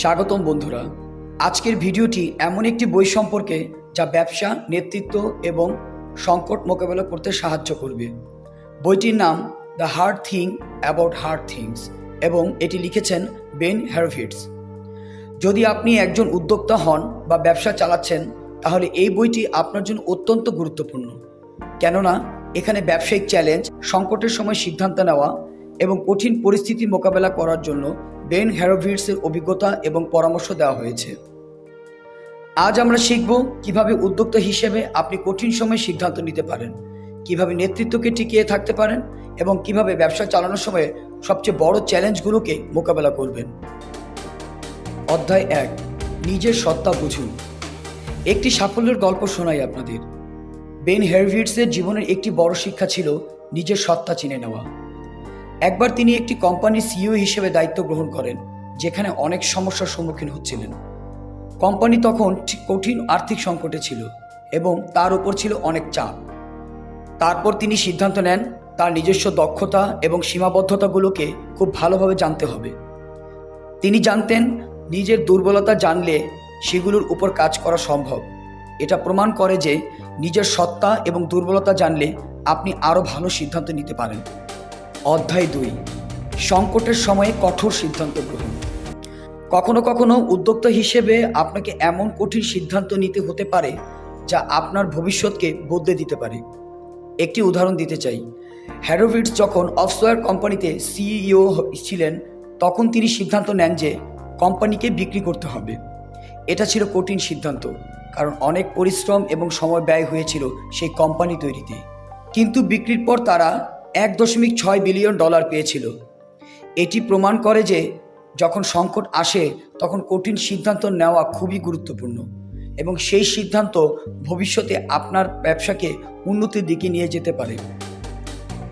স্বাগতম বন্ধুরা। আজকের ভিডিওটি এমন একটি বই সম্পর্কে যা ব্যবসা, নেতৃত্ব এবং সংকট মোকাবেলা করতে সাহায্য করবে। বইটির নাম the hard thing about hard things এবং এটি লিখেছেন বেন হ্যারভিটস যদি আপনি একজন উদ্যোক্তা হন বা ব্যবসা চালাচ্ছেন, তাহলে এই বইটি আপনার জন্য অত্যন্ত গুরুত্বপূর্ণ। কেননা, এখানে ব্যবসায়িক চ্যালেঞ্জ, সংকটের সময় সিদ্ধান্ত নেওয়া এবং কঠিন পরিস্থিতি মোকাবেলা করার জন্য বেন হ্যারোভিটসের অভিজ্ঞতা এবং পরামর্শ দেওয়া হয়েছে। আজ আমরা শিখব কীভাবে উদ্যোক্তা হিসেবে আপনি কঠিন সময়ে সিদ্ধান্ত নিতে পারেন, কীভাবে নেতৃত্বকে টিকিয়ে থাকতে পারেন এবং কীভাবে ব্যবসা চালানোর সময় সবচেয়ে বড় চ্যালেঞ্জগুলোকে মোকাবেলা করবেন। অধ্যায় এক, নিজের সত্তা বুঝুন। একটি সাফল্যের গল্প শোনাই আপনাদের। বেন হেরভিটসের জীবনের একটি বড় শিক্ষা ছিল নিজের সত্তা চিনে নেওয়া। একবার তিনি একটি কোম্পানির সিইও হিসেবে দায়িত্ব গ্রহণ করেন, যেখানে অনেক সমস্যার সম্মুখীন হচ্ছিলেন। কোম্পানি তখন কঠিন আর্থিক সংকটে ছিল এবং তার উপর ছিল অনেক চাপ। তারপর তিনি সিদ্ধান্ত নেন, তার নিজস্ব দক্ষতা এবং সীমাবদ্ধতাগুলোকে খুব ভালোভাবে জানতে হবে। তিনি জানতেন, নিজের দুর্বলতা জানলে সেগুলোর উপর কাজ করা সম্ভব। এটা প্রমাণ করে যে নিজের সত্তা এবং দুর্বলতা জানলে আপনি আরও ভালো সিদ্ধান্ত নিতে পারেন। অধ্যায় দুই, সংকটের সময়ে কঠোর সিদ্ধান্ত গ্রহণ। কখনো কখনো উদ্যোক্তা হিসেবে আপনাকে এমন কঠিন সিদ্ধান্ত নিতে হতে পারে যা আপনার ভবিষ্যৎকে বদলে দিতে পারে। একটি উদাহরণ দিতে চাই। হ্যারোভিটস যখন অফসওয়্যার কোম্পানিতে সিইও ছিলেন, তখন তিনি সিদ্ধান্ত নেন যে কোম্পানিকে বিক্রি করতে হবে। এটা ছিল কঠিন সিদ্ধান্ত, কারণ অনেক পরিশ্রম এবং সময় ব্যয় হয়েছিল সেই কোম্পানি তৈরিতে। কিন্তু বিক্রির পর তারা এক দশমিক ছয় বিলিয়ন ডলার পেয়েছিল। এটি প্রমাণ করে যে যখন সংকট আসে, তখন কঠিন সিদ্ধান্ত নেওয়া খুবই গুরুত্বপূর্ণ এবং সেই সিদ্ধান্ত ভবিষ্যতে আপনার ব্যবসাকে উন্নতির দিকে নিয়ে যেতে পারে।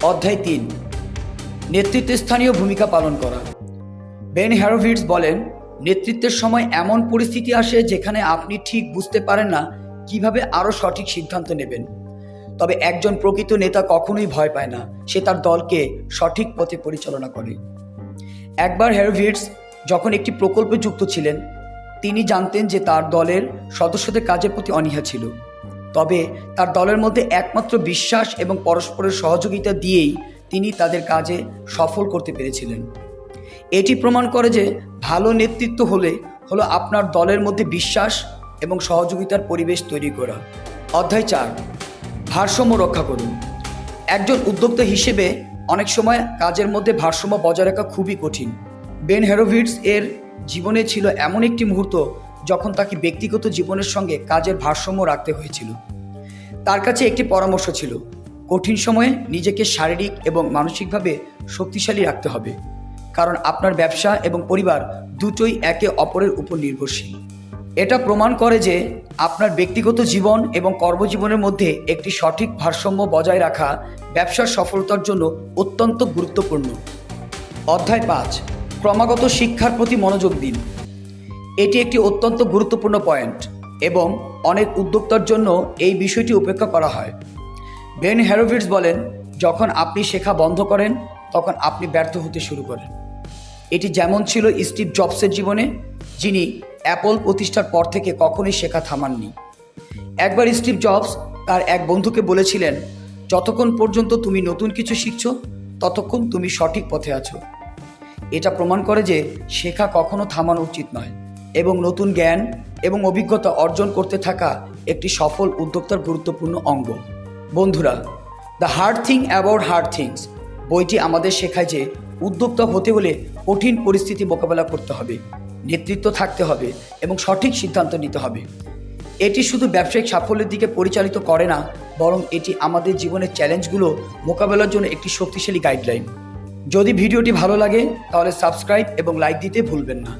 অধ্যায় তিন, নেতৃত্বে স্থানীয় ভূমিকা পালন করা। বেন হ্যারোভিটস বলেন, নেতৃত্বের সময় এমন পরিস্থিতি আসে যেখানে আপনি ঠিক বুঝতে পারেন না কীভাবে আরও সঠিক সিদ্ধান্ত নেবেন। তবে একজন প্রকৃত নেতা কখনোই ভয় পায় না। সে তার দলকে সঠিক পথে পরিচালনা করে। একবার হ্যারোভিটস যখন একটি প্রকল্পে যুক্ত ছিলেন, তিনি জানতেন যে তার দলের সদস্যদের কাজের প্রতি অনীহা ছিল। তবে তার দলের মধ্যে একমাত্র বিশ্বাস এবং পরস্পরের সহযোগিতা দিয়েই তিনি তাদের কাজে সফল করতে পেরেছিলেন। এটি প্রমাণ করে যে ভালো নেতৃত্ব হলে, হলো আপনার দলের মধ্যে বিশ্বাস এবং সহযোগিতার পরিবেশ তৈরি করা। অধ্যায় চার। ভারসাম্য রক্ষা করুন। একজন উদ্যোক্তা হিসেবে অনেক সময় কাজের মধ্যে ভারসাম্য বজায় রাখা খুবই কঠিন। বেন হেরোভিটস এর জীবনে ছিল এমন একটি মুহূর্ত যখন তাকে ব্যক্তিগত জীবনের সঙ্গে কাজের ভারসাম্য রাখতে হয়েছিল। তার কাছে একটি পরামর্শ ছিল, কঠিন সময়ে নিজেকে শারীরিক এবং মানসিকভাবে শক্তিশালী রাখতে হবে। কারণ আপনার ব্যবসা এবং পরিবার দুটোই একে অপরের উপর নির্ভরশীল। এটা প্রমাণ করে যে আপনার ব্যক্তিগত জীবন এবং কর্মজীবনের মধ্যে একটি সঠিক ভারসাম্য বজায় রাখা ব্যবসার সফলতার জন্য অত্যন্ত গুরুত্বপূর্ণ। অধ্যায় পাঁচ, ক্রমাগত শিক্ষার প্রতি মনোযোগ দিন। এটি একটি অত্যন্ত গুরুত্বপূর্ণ পয়েন্ট এবং অনেক উদ্যোক্তার জন্য এই বিষয়টি উপেক্ষা করা হয়। বেন হ্যারোভিটস বলেন, যখন আপনি শেখা বন্ধ করেন, তখন আপনি ব্যর্থ হতে শুরু করেন। এটি যেমন ছিল স্টিভ জবসের জীবনে, যিনি অ্যাপল প্রতিষ্ঠার পর থেকে কখনোই শেখা থামাননি একবার স্টিভ জবস তার এক বন্ধুকে বলেছিলেন, যতক্ষণ পর্যন্ত তুমি নতুন কিছু শিখছ, ততক্ষণ তুমি সঠিক পথে আছো। এটা প্রমাণ করে যে শেখা কখনো থামানো উচিত নয় এবং নতুন জ্ঞান এবং অভিজ্ঞতা অর্জন করতে থাকা একটি সফল উদ্যোক্তার গুরুত্বপূর্ণ অঙ্গ। বন্ধুরা, the hard thing about hard things বইটি আমাদের শেখায় যে উদ্যোক্তা হতে হলে কঠিন পরিস্থিতি মোকাবেলা করতে হবে। নেতৃত্ব থাকতে হবে এবং সঠিক সিদ্ধান্ত নিতে হবে। এটি শুধু ব্যবসায়িক সাফল্যের দিকে পরিচালিত করে না, বরং এটি আমাদের জীবনের চ্যালেঞ্জগুলো মোকাবেলার জন্য একটি শক্তিশালী গাইডলাইন যদি ভিডিওটি ভালো লাগে, তাহলে সাবস্ক্রাইব এবং লাইক দিতে ভুলবেন না।